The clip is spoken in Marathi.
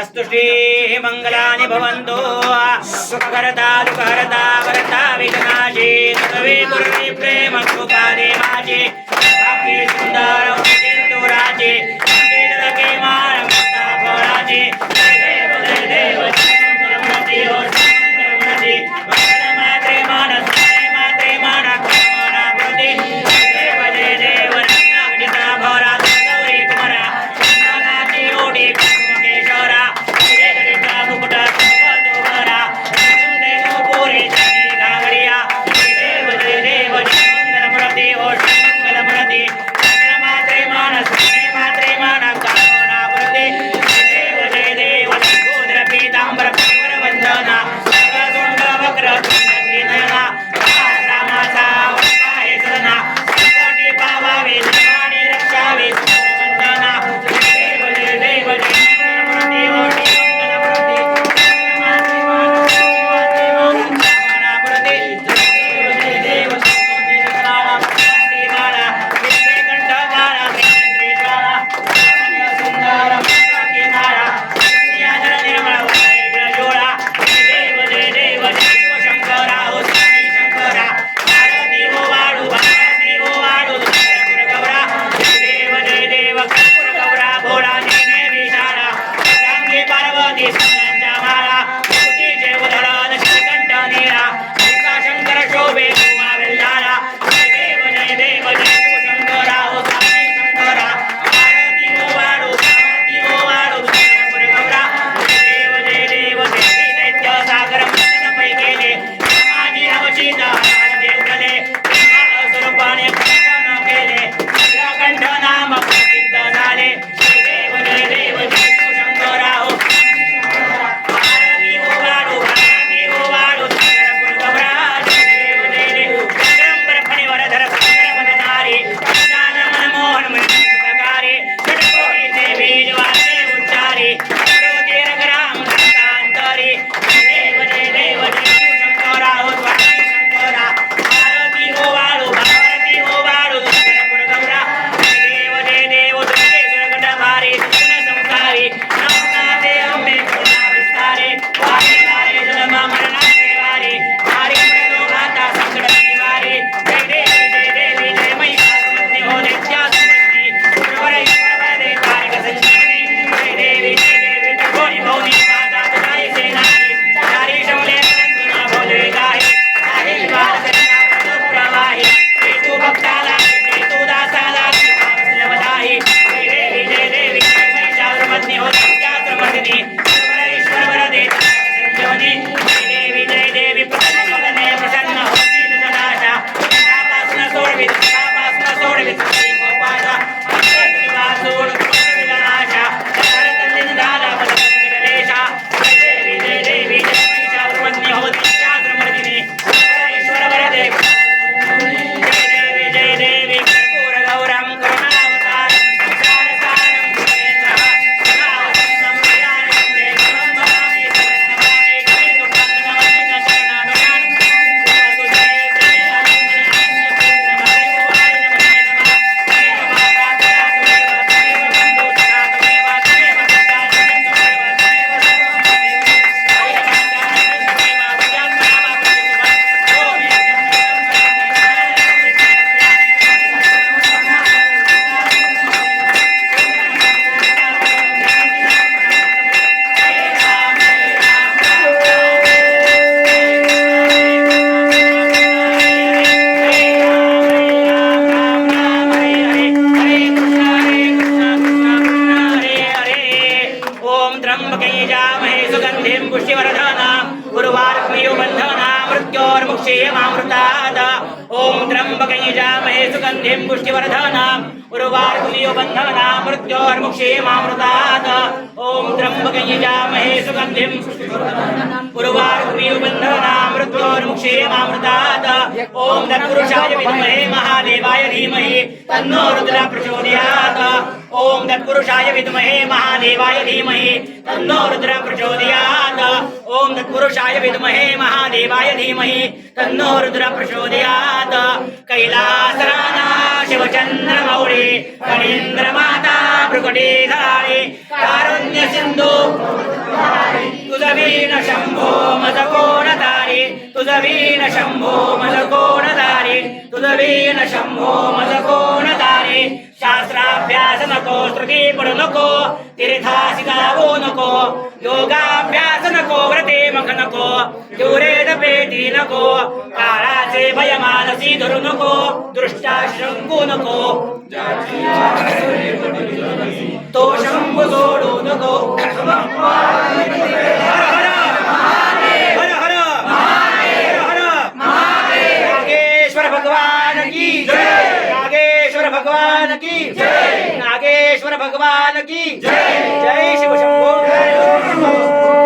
अस्तुष्टे मङ्गलानि भवन्तो। सुखकरता दुःखरता वरता विघ्नाशे सुखवे कुर्वे प्रेम सुखारे माजे मृत्योर्मुक्षेयमामृताद ॐ त्र्यम्बकैजामहे सुगन्धिं पुष्टिवर्धनाम् उर्वार्कुलीयोबन्धनाम् मृत्योर्मुक्षेयमामृताद ॐ त्र्यम्बकैजामहे सुगन्धिं उर्वार्कुलीयोबन्धनाम् मृत्योर्मुक्षेयमामृताद ॐ तत्पुरुषाय विद्महे महादेवाय धीमहि तन्नो रुद्रः प्रचोदयात्। ओम तत्पुरुषाय विद्महे महादेवाय धीमहि तन्नो रुद्र प्रचोदयात्। ओम तत्पुरुषाय विद्महे महादेवाय धीमहि तन्नो रुद्र प्रचोदयात्। कैलासराना शिवचंद्र मौळी फणींद्र माता भ्रुकुटी धराळी कारुण्य सिंधू तुझवीन शंभो मद कोण तारी नाही शास्त्राभ्यास नको श्रुती पडू नको तीर्थाशी जावू नको योगाभ्यास नको व्रते मख नको दुरेद पेटी नको काळाचे भय मानसी धरू नको दृष्टा शंकू नको तो शंभू सोडू नको भगवान की जय नागेश्वर भगवान की जय। नागेश्वर भगवान की जय। जय शिव शंभो।